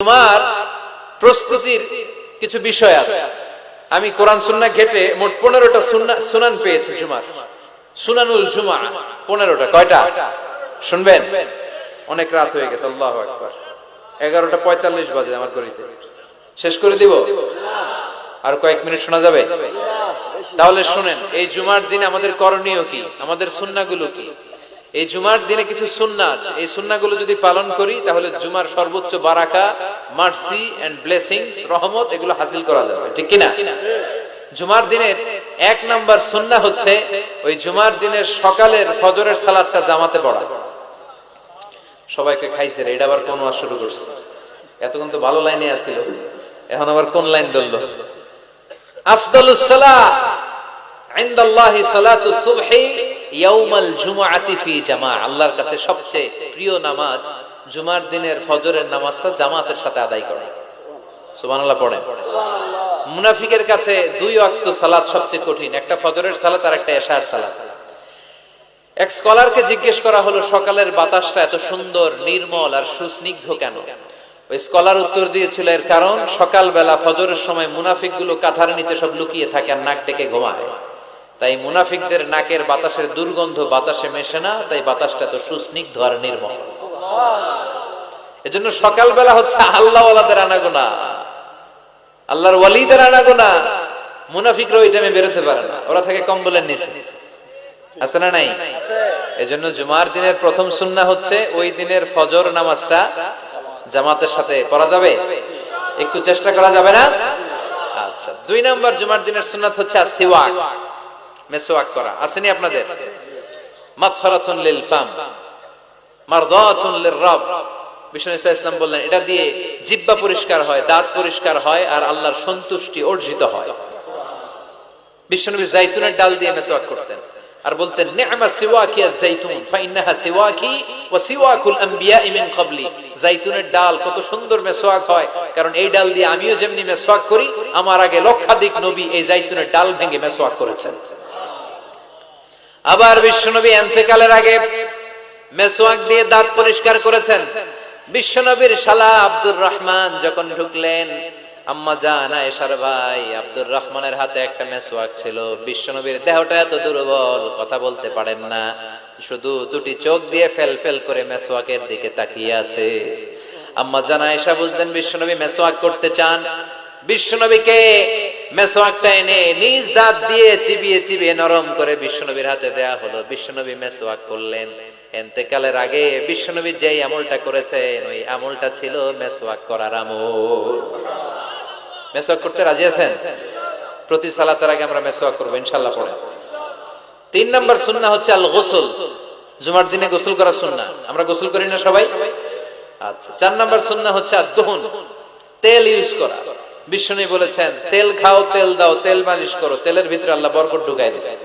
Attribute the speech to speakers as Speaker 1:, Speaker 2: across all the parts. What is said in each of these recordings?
Speaker 1: তোমার প্রস্তুতির কিছু বিষয় আছে। আমি কোরআন সুন্না ঘেটে মোট পনেরোটা সুনান পেয়েছি জুমার। সুনানুল জুমা, পনেরোটা। কয়টা? শুনবেন? অনেক রাত হয়ে গেছে, আল্লাহ একবার এগারোটা পঁয়তাল্লিশ বাজে আমার গড়িতে শেষ করে দিব? আর কয়েক মিনিট শোনা যাবে? তাহলে শুনেন, এই জুমার দিন আমাদের করণীয় কি? আমাদের সুন্নাগুলো কি? এই জুমার দিনে কিছু সুন্না আছে। এই সুন্নাগুলো যদি পালন করি, তাহলে জুমার সর্বোচ্চ বারাকা, মার্সি এন্ড ব্লেসিংস রহমত, এগুলো হাসিল করা যাবে। ঠিক কিনা? জুমার দিনের এক নাম্বার সুন্না হচ্ছে, ওই জুমার দিনের সকালের ফজরের সালাদটা জামাতে পড়া। সবাইকে খাইছে রে, এটা আবার কোন ওয়াজ শুরু করছে? এতক্ষণ তো ভালো লাইনে আছিল। এখন আবার কোন লাইন ধরলো? আফদলুস সালাহ ইনদাল্লাহি সালাতুস সুবহি ইয়াউমাল জুমআতি ফি জামা। আল্লাহর কাছে সবচেয়ে প্রিয় নামাজ জুমার দিনের ফজরের নামাজটা জামাতের সাথে আদায় করা। সুবহানাল্লাহ মুনাফিকের কাছে দুই ওয়াক্ত সালাত সবচেয়ে কঠিন। একটা ফজরের সালাত আর একটা এশার সালাত। এক স্কলারকে জিজ্ঞেস করা হলো সকালের বাতাসটা এত সুন্দর নির্মল আর সুস্নিগ্ধ কেন? ওই স্কলার উত্তর দিয়েছিল এর কারণ সকালবেলা ফজরের সময় মুনাফিকগুলো কাঁথার নিচে সব লুকিয়ে থাকে আর নাক ডেকে ঘুমায়। তাই মুনাফিকদের নাকের বাতাসের দুর্গন্ধ বাতাসে মেশে না, তাই বাতাসটা এত সুস্নিগ্ধ আর নির্মল। এজন্য সকালবেলা হচ্ছে আল্লাহ আনাগোনা। আল্লাহর ওয়ালিদের আনাগোনা। মুনাফিকরা ওই টাইমে বেরোতে পারে না। ওরা থাকে কম্বলের নিচে। আছে না নাই? এজন্য জুমার দিনের প্রথম সুন্না হচ্ছে ওই দিনের ফজর নামাজটা জামাতের সাথে পড়া যাবে? একটু চেষ্টা করা যাবে না? আচ্ছা দুই নাম্বার জুমার দিনের সুন্নাত হচ্ছে সিওয়াক মেসোয়াক করা। আসেনি আপনাদের? লিল ফাম, মারদাতুন ইসলাম বললেন, এটা দিয়ে পরিষ্কার হয়, দাঁত পরিষ্কার হয় আর আল্লাহর সন্তুষ্টি অর্জিত হয়। বিশ্বনবী জাইতুনের ডাল দিয়ে মেসওয়াক করতেন আর বলতেন, নি'মা সিওয়াকি আজ-জাইতুন ফাইন্নাহা সিওয়াকি ওয়া সিওয়াকুল আম্বিয়া মিন ক্বাবলি। জাইতুনের ডাল কত সুন্দর মেসওয়াক হয়, কারণ এই ডাল দিয়ে আমিও যেমনি মেসওয়াক করি, আমার আগে লক্ষাধিক নবী এই জাইতুনের ডাল ভেঙে মেসওয়াক করেছেন। আবার বিশ্বনবী এন্তেকালের আগে মেসওয়াক দিয়ে দাঁত পরিষ্কার করেছেন। বিশ্বনবীর শালা আব্দুর রহমান যখন ঢুকলেন, আম্মা ভাই আব্দুর রহমানের হাতে একটা ছিল। বিশ্বনবীর দেহটা এত দুর্বল, কথা বলতে পারেন না। শুধু দুটি চোখ দিয়ে ফেল ফেল করে মেসওয়াকের দিকে তাকিয়ে আছে। আম্মা জান আয়েশা বুঝলেন বিশ্বনবী মেসওয়াক করতে চান। বিশ্বনবীকে মেসোয়াকটা এনে নিজ দাঁত দিয়ে চিবিয়ে চিবিয়ে নরম করে বিশ্বনবীর হাতে দেয়া হলো। বিশ্বনবী মেসোয়াক করলেন। এন্তেকালের আগে বিশ্বনবী যেই আমলটা করেছেন, ওই আমলটা ছিল মেসোয়াক করার আমল। মেসোয়াক করতে রাজি আছেন? প্রতি সালাতের আগে আমরা মেসোয়াক করব, ইনশাল্লাহ পড়ে তিন নম্বর সুন্না হচ্ছে আল গোসল জুমার দিনে গোসল করা সুন্না। আমরা গোসল করি না সবাই? আচ্ছা চার নম্বর সুন্না হচ্ছে আর দহন তেল ইউজ করা। বিষ্ণু বলেছেন, তেল খাও, তেল দাও, তেল মালিশ করো, তেলের ভিতরে আল্লাহ বরকত ঢুকাই দিচ্ছে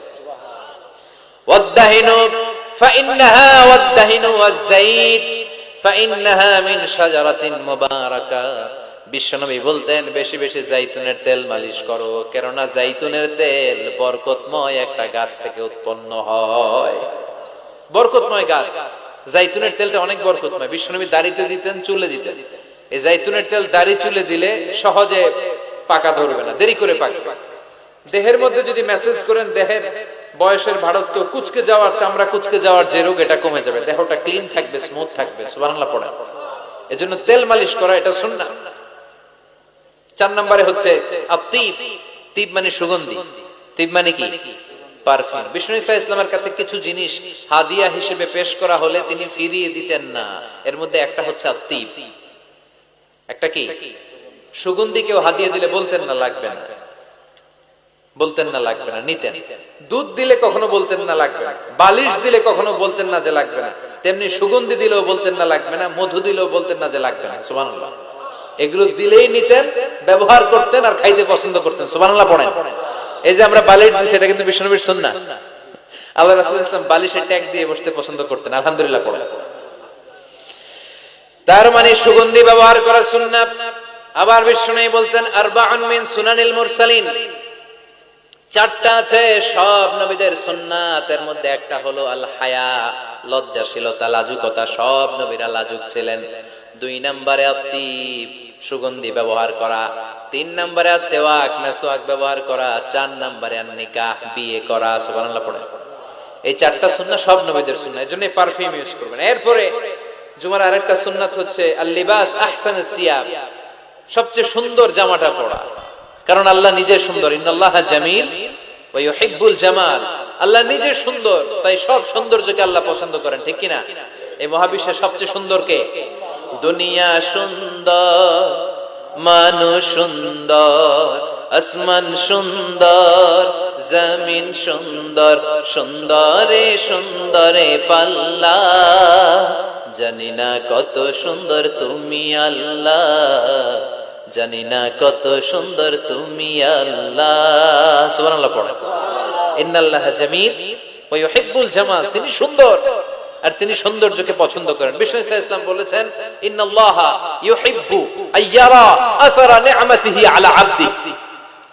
Speaker 1: বিশ্বনবী বলতেন, বেশি বেশি জাইতুনের তেল মালিশ করো, কেননা জাইতুনের তেল বরকতময় একটা গাছ থেকে উৎপন্ন হয়। বরকতময় গাছ জাইতুনের তেলটা অনেক বরকতময়। বিশ্বনবী দাড়িতে দিতেন, চুলে দিতেন। এই জাইতুনের তেল দাড়ি চুলে দিলে সহজে পাকা ধরবে না, দেরি করে পাকবে। দেহের মধ্যে যদি মেসেজ করেন, দেহের বয়সের ভারতকে কুচকে যাওয়ার, চামড়া কুচকে যাওয়ার যে রোগ, এটা কমে যাবে। দেহটা ক্লিন থাকবে স্মুথ থাকবে, সুবহানাল্লাহ পড়ে এজন্য তেল মালিশ করা, এটা সুন্নাহ চার নম্বরে হচ্ছে মানে সুগন্ধি। মানে কি? পারফিউম। বিষ্ণু ইসা ইসলামের কাছে কিছু জিনিস হাদিয়া হিসেবে পেশ করা হলে তিনি ফিরিয়ে দিতেন না। এর মধ্যে একটা হচ্ছে আতিব একটা কি? সুগন্ধি কেউ হাদিয়ে দিলে বলতেন না লাগবে না। বলতেন না লাগবে না, নিতেন। দুধ দিলে কখনো বলতেন না লাগবে না, বালিশ দিলে কখনো বলতেন না যে লাগবে না, তেমনি সুগন্ধি দিলেও বলতেন না লাগবে না, মধু দিলেও বলতেন না যে লাগবে না, সুবহানাল্লাহ। এগুলো দিলেই নিতেন, ব্যবহার করতেন আর খাইতে পছন্দ করতেন, সুবহানাল্লাহ পড়েন। এই যে আমরা বালিশ দিই, সেটা কিন্তু বিষ্ণুবীর সুন্নাহ। আল্লাহ রাসূল ইসলাম বালিশের ট্যাগ দিয়ে বসতে পছন্দ করতেন, আলহামদুলিল্লাহ পড়েন। তার মানে সুগন্ধি ব্যবহার করা সুন্নাহ। আবার বিষ্ণু বলতেন, আরবাউন মিন সুনানিল মুরসালিন। চারটা আছে, সব নবীদের সুন্নাত এর মধ্যে একটা হলো আল হায়া লজ্জাশীলতা, লাজুকতা, সব নবীরা লাজুক ছিলেন। দুই নম্বরে আতিব সুগন্ধি ব্যবহার করা। তিন নম্বরে সেওয়াক, মেসোয়াক ব্যবহার করা। চার নম্বরে নিকাহ বিয়ে করা, সুবহানাল্লাহ পড়ে। এই চারটা সুন্নাহ সব নবীদের সুন্নাহ এজন্য পারফিউম ইউজ করবেন। এরপরে জুমার আরেকটা সুন্নাত হচ্ছে আল-লিবাস আহসান সবচেয়ে সুন্দর জামাটা পরা কারণ আল্লাহ নিজে সুন্দর। জামিল জামাল। আল্লাহ নিজে সুন্দর, তাই সব সৌন্দর্যকে আল্লাহ পছন্দ করেন, ঠিক কিনা? এই মহাবিশ্বের সবচেয়ে সুন্দর কে? দুনিয়া সুন্দর, মানুষ সুন্দর, আসমান সুন্দর, জমিন সুন্দর, সুন্দরে সুন্দরে পাল্লা। জানি না কত সুন্দর তুমি আল্লাহ। জানি না কত সুন্দর তুমি আল্লাহ। জামিল জামাল। তিনি সুন্দর আর তিনি সৌন্দর্যকে পছন্দ করেন। বিষ্ণু ইসা ইসলাম বলেছেন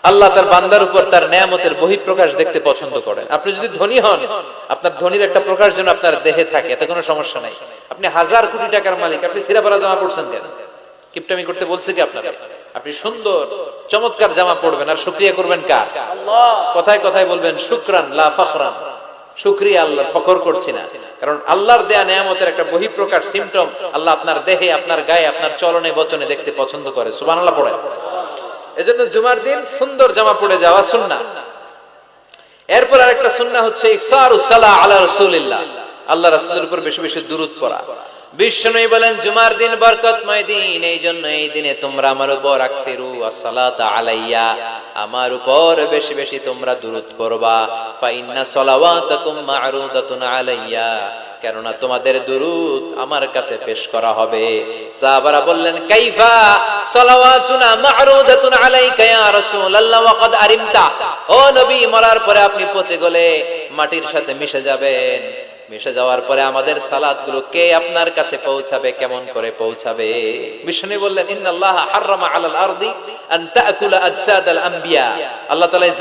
Speaker 1: আল্লাহ তার বান্দার উপর তার নেয়ামতের বহিঃপ্রকাশ দেখতে পছন্দ করেন। আপনি যদি ধনী হন, আপনার ধনীর একটা প্রকাশ যেন আপনার দেহে থাকে, এতে কোনো সমস্যা নাই। আপনি হাজার কোটি টাকার মালিক, আপনি সিরাপারা জামা পড়ছেন কেন? কিপটামি করতে বলছে কি আপনাকে? আপনি সুন্দর, চমৎকার জামা পড়বেন, আর শুক্রিয়া করবেন কার? কথায় কথায় বলবেন, শুক্রান লা ফখরান। শুক্রিয়া আল্লাহর, ফখর করছি না। কারণ আল্লাহর দেয়া নেয়ামতের একটা বহিঃপ্রকাশ সিমটম আল্লাহ আপনার দেহে, আপনার গায়ে, আপনার চলনে, বচনে দেখতে পছন্দ করে। সুবহানাল্লাহ পড়ে এজন্য জুমার দিন সুন্দর জামা পড়ে যাওয়া শুননা এরপর আরেকটা সুন্না হচ্ছে ইকসার সালাহ আলা রাসূলিল্লাহ। আল্লাহ রাসূলের উপর বেশি বেশি দুরূদ পড়া। বিষ্ণুই বলেন, জুমার দিন বরকতময় দিন এই জন্য এই দিনে তোমরা আমার উপর আকসিরু আসসালাত আলাইয়া, আমার উপর বেশি বেশি তোমরা দুরূদ পড়বা। মা'রুদাতুন আলাইয়া, কেননা তোমাদের দুরুদ আমার কাছে পেশ করা হবে। সাহাবারা বললেন, কাইফা মা'রুদাতুন আলাইকা ইয়া রাসূলুল্লাহ আরিমতা। ও নবী, মরার পরে আপনি পচে গলে মাটির সাথে মিশে যাবেন। মিশে যাওয়ার পরে আমাদের সালাতগুলো কে আপনার কাছে পৌঁছাবে, কেমন করে পৌঁছাবে? বিষ্ণু বললেন আল্লাহ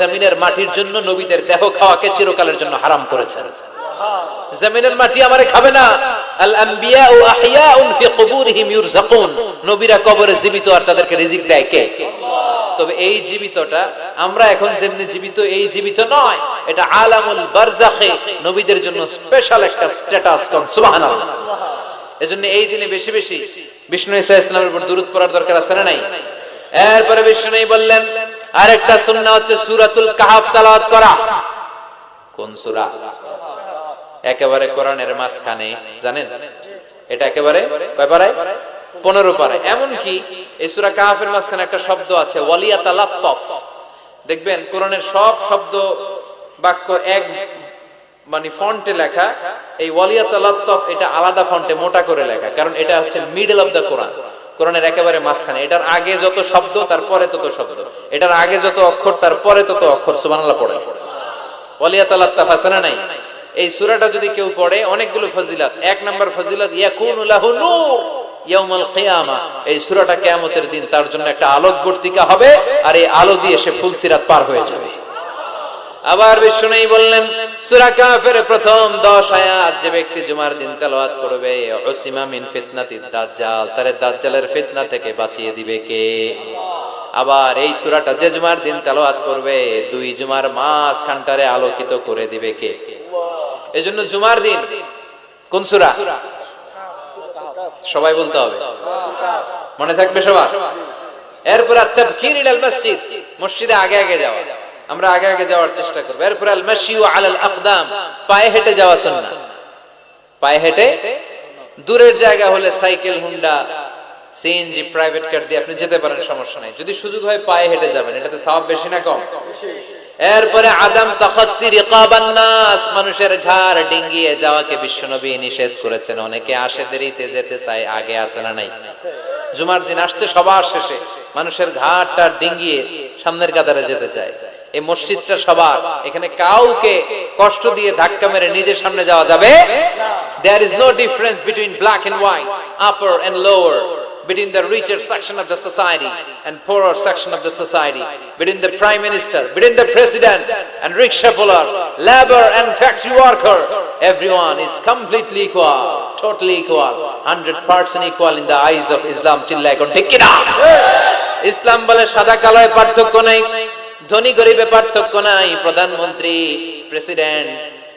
Speaker 1: জমিনের মাটির জন্য নবীদের দেহ খাওয়াকে চিরকালের জন্য হারাম করেছেন। জমিনের মাটি আমারে খাবে না। আল আম্বিয়া ও আহিয়াউন ফি নবীরা কবরে জীবিত আর তাদেরকে রিজিক দেয় কে? তবে এই জীবিতটা আমরা এখন যেমনি জীবিত, এই জীবিত নয়। এটা আলামুল বারজাখে নবীদের জন্য স্পেশাল একটা স্ট্যাটাস কোন, সুবহানাল্লাহ। এজন্য এই দিনে বেশি বেশি বিষ্ণু ইসা ইসলামের উপর দূরত পড়ার দরকার আছে না নাই? এরপরে বিষ্ণু বললেন, আরেকটা সুন্নাহ হচ্ছে সূরাতুল কাহাফ তেলাওয়াত করা। কোন সূরা? একেবারে কোরআনের মাঝখানে, জানেন? এটা একেবারে কয় পারায়? পনেরো পারে। এমন কি এই সুরা কাহাফের মাঝখানে একটা শব্দ আছে দেখবেন কোরআনের সব শব্দ বাক্য এক মানে ফন্টে লেখা, এই লাত্তফ এটা আলাদা ফন্টে, মোটা করে লেখা, কারণ এটা হচ্ছে মিডল অফ দ্য কোরআন কোরআনের একেবারে মাঝখানে, এটার আগে যত শব্দ তার পরে তত শব্দ। এটার আগে যত অক্ষর তার পরে তত অক্ষর, সুবহানাল্লাহ পড়ে। ওয়ালিয়াতা লাত্তফ আছে না নাই? এই সূরাটা যদি কেউ পড়ে, অনেকগুলো ফজিলত। এক নাম্বার ফজিলত, ইয়াকুনু লাহু নূর। ইয়াউমাল কিয়ামা। এই সূরাটা কিয়ামতের দিন, তার জন্য একটা আলোকবর্তিকা হবে, আর এই আলো দিয়ে সে ফুলসিরাত পার হয়ে যাবে। আবার বিষ্ণুই বললেন কাফের প্রথম 10 আয়াত, যে ব্যক্তি জুমার দিন করবে ফিতনাতি দাজ্জাল, তারে দাজ্জালের ফিতনা থেকে বাঁচিয়ে দিবে কে? আবার এই সূরাটা যে জুমার দিন তেলাওয়াত করবে, দুই জুমার মাস খানটারে আলোকিত করে দিবে কে? এজন্য জুমার দিন কোন সূরা? সবাই বলতে হবে। মনে থাকবে সবার? এরপর তাবকির ইলাল মসজিদ, মসজিদে আগে আগে যাওয়া। আমরা আগে আগে যাওয়ার চেষ্টা করব। এরপর আল মাশিউ আলাল আকদাম, পায়ে হেঁটে যাওয়া সুন্নাহ পায়ে হেঁটে দূরের জায়গা হলে cycle, Honda, CNG, private car দিয়ে আপনি যেতে পারেন, সমস্যা নাই। যদি সুযোগ হয় পায়ে হেঁটে যাবেন। এটাতে সওয়াব বেশি না কম? এরপরে আদম নাস, মানুষের ঘাড় ডিঙ্গিয়ে যাওয়াকে বিশ্বনবী নিষেধ করেছেন। অনেকে আসে দেরিতে যেতে চায়, আগে আসে না নাই। জুমার দিন আসছে সবার শেষে, মানুষের ঘাটটা ডিঙ্গিয়ে সামনের কাতারে যেতে চায়। এই মসজিদটা সবার। এখানে কাউকে কষ্ট দিয়ে ধাক্কা মেরে নিজের সামনে যাওয়া যাবে there is no difference between black and white upper and lower between the richer section of the society and poorer section of the society, between the prime minister, between the president and rickshaw puller, labor and factory worker. Everyone is completely equal, totally equal. Hundred percent equal in the eyes of Islam চিল্লা এখন ঠিক কিনা ইসলাম বলে সাদা কালোয় পার্থক্য নাই ধনী গরিবে পার্থক্য নাই প্রধানমন্ত্রী প্রেসিডেন্ট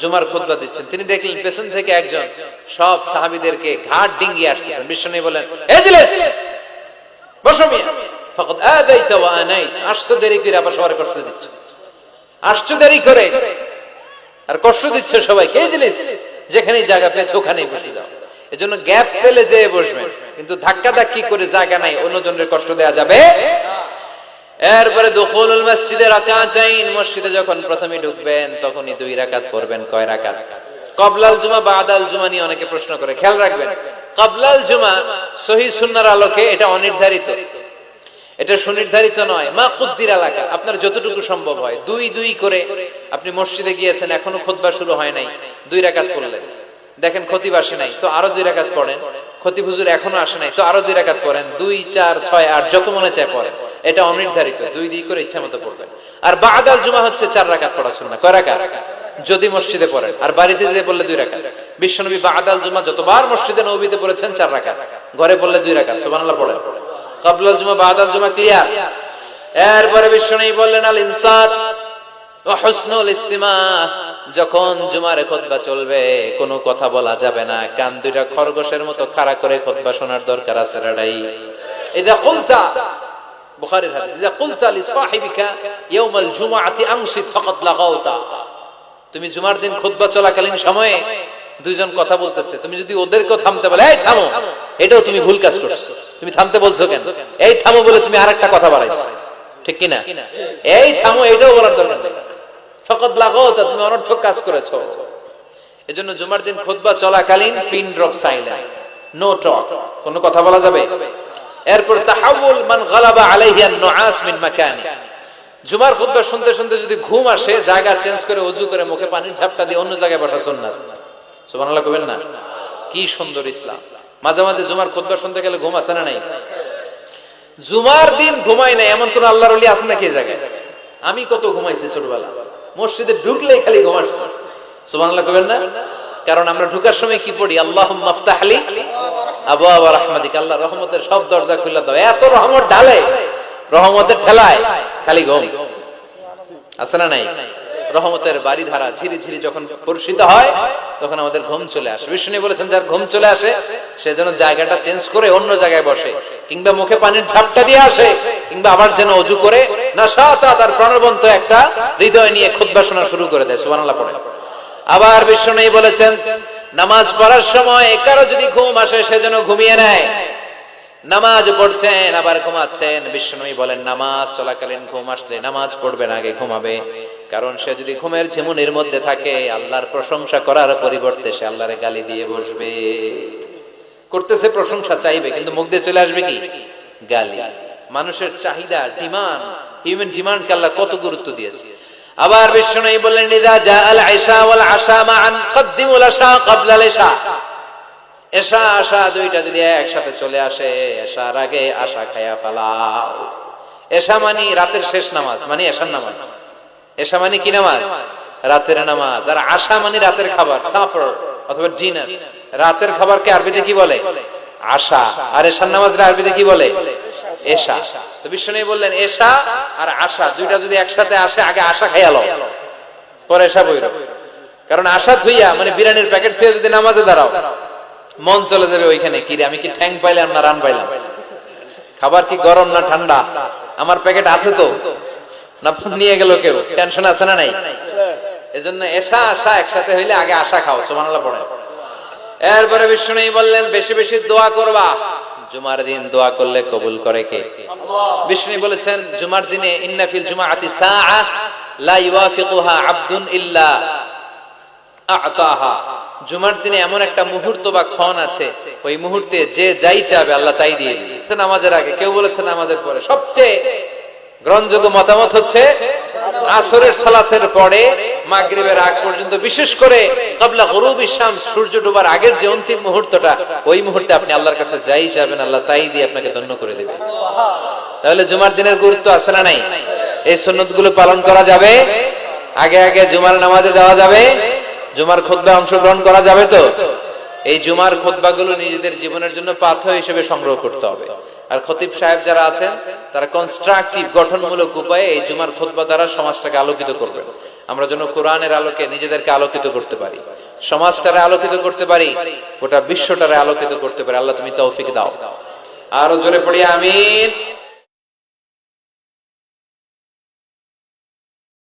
Speaker 1: জুমার খোদবা দিচ্ছেন। তিনি দেখলেন পেছন থেকে একজন, সব সাহাবীদেরকে ঘাট ডিঙ্গিয়ে আসতেছেন বলেন আনাইত। আসছো দেরি করে আর কষ্ট দিচ্ছে গ্যাপ কিন্তু ধাক্কা ধাক্কি করে জায়গা নাই অন্যজনের কষ্ট দেয়া যাবে এরপরে দুখুলুল মসজিদে রাকাতাইন মসজিদে যখন প্রথমে ঢুকবেন, তখনই দুই রাকাত পড়বেন। কয় রাকাত? কবলাল জুমা, বাদাল জুমা নিয়ে অনেকে প্রশ্ন করে। খেয়াল রাখবেন, কবলাল জুমা সহি সুন্নার আলোকে এটা অনির্ধারিত। এটা সুনির্ধারিত নয়। মা কুদ্দির এলাকা, আপনার যতটুকু সম্ভব হয়। দুই দুই করে আপনি মসজিদে গিয়েছেন, এখনও খুতবা শুরু হয় নাই। দুই রাকাত করলেন দেখেন খতিব আসে নাই, তো আরও দুই রাকাত পড়েন। খতিব হুজুর এখনও আসে নাই, তো আরও দুই রাকাত পড়েন। দুই, চার, ছয়, আট, যত মনে চায় পড়েন। এটা অনির্ধারিত, দুই দুই করে ইচ্ছা মতো পড়বেন। আর বাদাল জুমা হচ্ছে চার রাকাত পড়া শুননা কয় রাকাত? যদি মসজিদে পড়েন। আর বাড়িতে যে বললে দুই রাকাত। বিশ্বনবী বাদাল জুমা যতবার মসজিদে নবীতে পড়েছেন, চার রাকাত। ঘরে বললে দুই রাকাত। সুবহানাল্লাহ পড়েন। কাবলাল জুমা, বাদাল জুমা, ক্লিয়ার? এরপরে বিশ্বনবী বললেন, আল ইনসাত ও হুসনুল ইস্তিমা যখন জুমার খুতবা চলবে, কোনো কথা বলা যাবে না। কান দুইটা খরগোশের মতো খাড়া করে খুতবা শোনার দরকার আছে রাডাই ইদা কুলতা বুখারীর হাদিস ইদা কুলতা লি সাহিবিকা ইয়াউমাল জুমআতি আমসিত ফাকাদ লাগাউতা তুমি জুমার দিন খুতবা চলাকালীন সময়ে দুইজন কথা বলতেছে। তুমি যদি ওদেরকেও থামতে বলে, এই থামো, এটাও তুমি ভুল কাজ করছ। তুমি থামতে বলছো কেন? এই থামো বলে তুমি আরেকটা কথা বাড়াইছো। ঠিক কিনা? এই থামো, এটাও বলার দরকার নেই। ফকত লাগো তুমি অনর্থক কাজ করেছ। এজন্য জুমার দিন খুতবা চলাকালীন pin drop silent. No talk. কোনো কথা বলা যাবে? এরপর তাহাউল মান গালাবা আলাইহি নুআস মিন মাকানি। জুমার খুতবা শুনতে শুনতে যদি ঘুম আসে, জায়গা চেঞ্জ করে ওযু করে মুখে পানির ঝাপটা দিয়ে অন্য জায়গায় বসা সুন্নাত। সুবহানাল্লাহ কবেন না? কি সুন্দর ইসলাম। মাঝে মাঝে জুমার খুতবা শুনতে গেলে ঘুম আসে না নাই? জুমার দিন ঘুমাই নাই, এমন কোন আল্লাহর ওলি আছে নাকি জায়গায়? আমি কত ঘুমাইছি ছোটবেলা। মসজিদে ঢুকলেই খালি ঘুমাস সুবহানাল্লাহ কবেন না? কারণ আমরা ঢুকার সময় কি পড়ি? আল্লাহ মাফতাহলি আবু আবা রহমাদিক আল্লাহ রহমতের সব দরজা খুলে দাও। এত রহমত ঢালে, রহমতের ঠেলায় খালি ঘুম। আছে না নাই? রহমতের বাড়ি ধারা ঝিরি ঝিরি যখন পরিষিত হয়, তখন আমাদের ঘুম চলে আসে। বিষ্ণু বলেছেন, যার ঘুম চলে আসে, সে যেন জায়গাটা চেঞ্জ করে অন্য জায়গায় বসে। কিংবা মুখে পানির ঝাপটা দিয়ে আসে, কিংবা আবার যেন অজু করে, না সাতা তার প্রাণবন্ত একটা হৃদয় নিয়ে খুদ্া শোনা শুরু করে দেয়। সুবহানাল্লাহ পড়ে। আবার বিষ্ণু বলেছেন, নামাজ পড়ার সময় কারও যদি ঘুম আসে, সে যেন ঘুমিয়ে নেয়। নামাজ পড়ছেন, আবার ঘুমাচ্ছেন। বিষ্ণুই বলেন, নামাজ চলাকালীন ঘুম আসলে নামাজ পড়বেন আগে ঘুমাবে। কারণ সে যদি ঘুমের ঝিমুনির মধ্যে থাকে, আল্লাহর প্রশংসা করার পরিবর্তে সে আল্লাহরে গালি দিয়ে বসবে। করতেছে প্রশংসা, চাইবে, কিন্তু মুখ দিয়ে চলে আসবে কি? গালি। মানুষের চাহিদা, ডিমান্ড হিউম্যান ডিমান্ড কে আল্লাহ কত গুরুত্ব দিয়েছে। আবার বিষ্ণুই বললেন, ইদা জা আল আশা ওয়াল আশা মান কদ্দিমুল আশা ক্বাবলা আল ইশা এসা আশা দুইটা যদি একসাথে চলে আসে এসার আগে আশা খায়া ফেলাও। এসা মানি রাতের শেষ নামাজ মানে এশার নামাজ। এসা মানি কি নামাজ? রাতের নামাজ। আর আশা মানি রাতের খাবার, সাফর অথবা ডিনার। রাতের খাবারকে আরবিতে কি বলে? আশা। আর এশার নামাজ আরবিতে কি বলে? এশা। তো বিষ্ণু বললেন, এশা আর আশা, দুইটা যদি একসাথে আসে, আগে আশা খাইয়ালো পরে এশা বইর। কারণ আশা থুইয়া মানে বিরিয়ানির প্যাকেট থেকে যদি নামাজে দাঁড়াও, মন চলে যাবে ওইখানে, কি রে, আমি কি ঠ্যাং পাইলাম না রান পাইলাম? খাবার কি গরম না ঠান্ডা? আমার প্যাকেট আছে তো? না নিয়ে গেল কেউ? টেনশন আছে না নাই? এজন্য এসা আশা একসাথে হইলে আগে আশা খাও, সুবহানাল্লাহ পড়ে। এরপরে বিষ্ণু বললেন বেশি বেশি দোয়া করবা। জুমার দিন দোয়া করলে কবুল করে কে? বিষ্ণু বলেছেন জুমার দিনে ইন্নাফিল লা ইউয়াফিকুহা আবদুন ইল্লা আতাহা। জুমার দিনে এমন একটা মুহূর্ত বা ক্ষণ আছে ওই মুহূর্তে যে যাই চাবে আল্লাহ তাই দিয়ে নামাজের আগে কেউ বলেছে নামাজের পরে সবচেয়ে গ্রহণযোগ্য মতামত হচ্ছে আসরের সালাতের পরে মাগরিবের আগ পর্যন্ত, বিশেষ করে কাবলা গরুব ইসলাম সূর্য ডোবার আগের যে অন্তিম মুহূর্তটা, ওই মুহূর্তে আপনি আল্লাহর কাছে যাই যাবেন, আল্লাহ তাই দিয়ে আপনাকে ধন্য করে দেবে। তাহলে জুমার দিনের গুরুত্ব আছে না নাই? এই সুন্নতগুলো পালন করা যাবে, আগে আগে জুমার নামাজে যাওয়া যাবে, জুমার খোদ্া অংশগ্রহণ করা যাবে তো? এই জুমার খোদ্বাগুলো নিজেদের জীবনের জন্য পাথর হিসেবে সংগ্রহ করতে হবে। আর খতিব সাহেব যারা আছেন, তারা কনস্ট্রাকটিভ গঠনমূলক উপায়ে এই জুমার খোদবা দ্বারা সমাজটাকে আলোকিত করবেন। আমরা যেন কোরআনের আলোকে নিজেদেরকে আলোকিত করতে পারি। সমাজটারে আলোকিত করতে পারি, গোটা বিশ্বটারে আলোকিত করতে পারি। আল্লাহ তুমি তৌফিক দাও। আরও জোরে পড়ি, আমিন।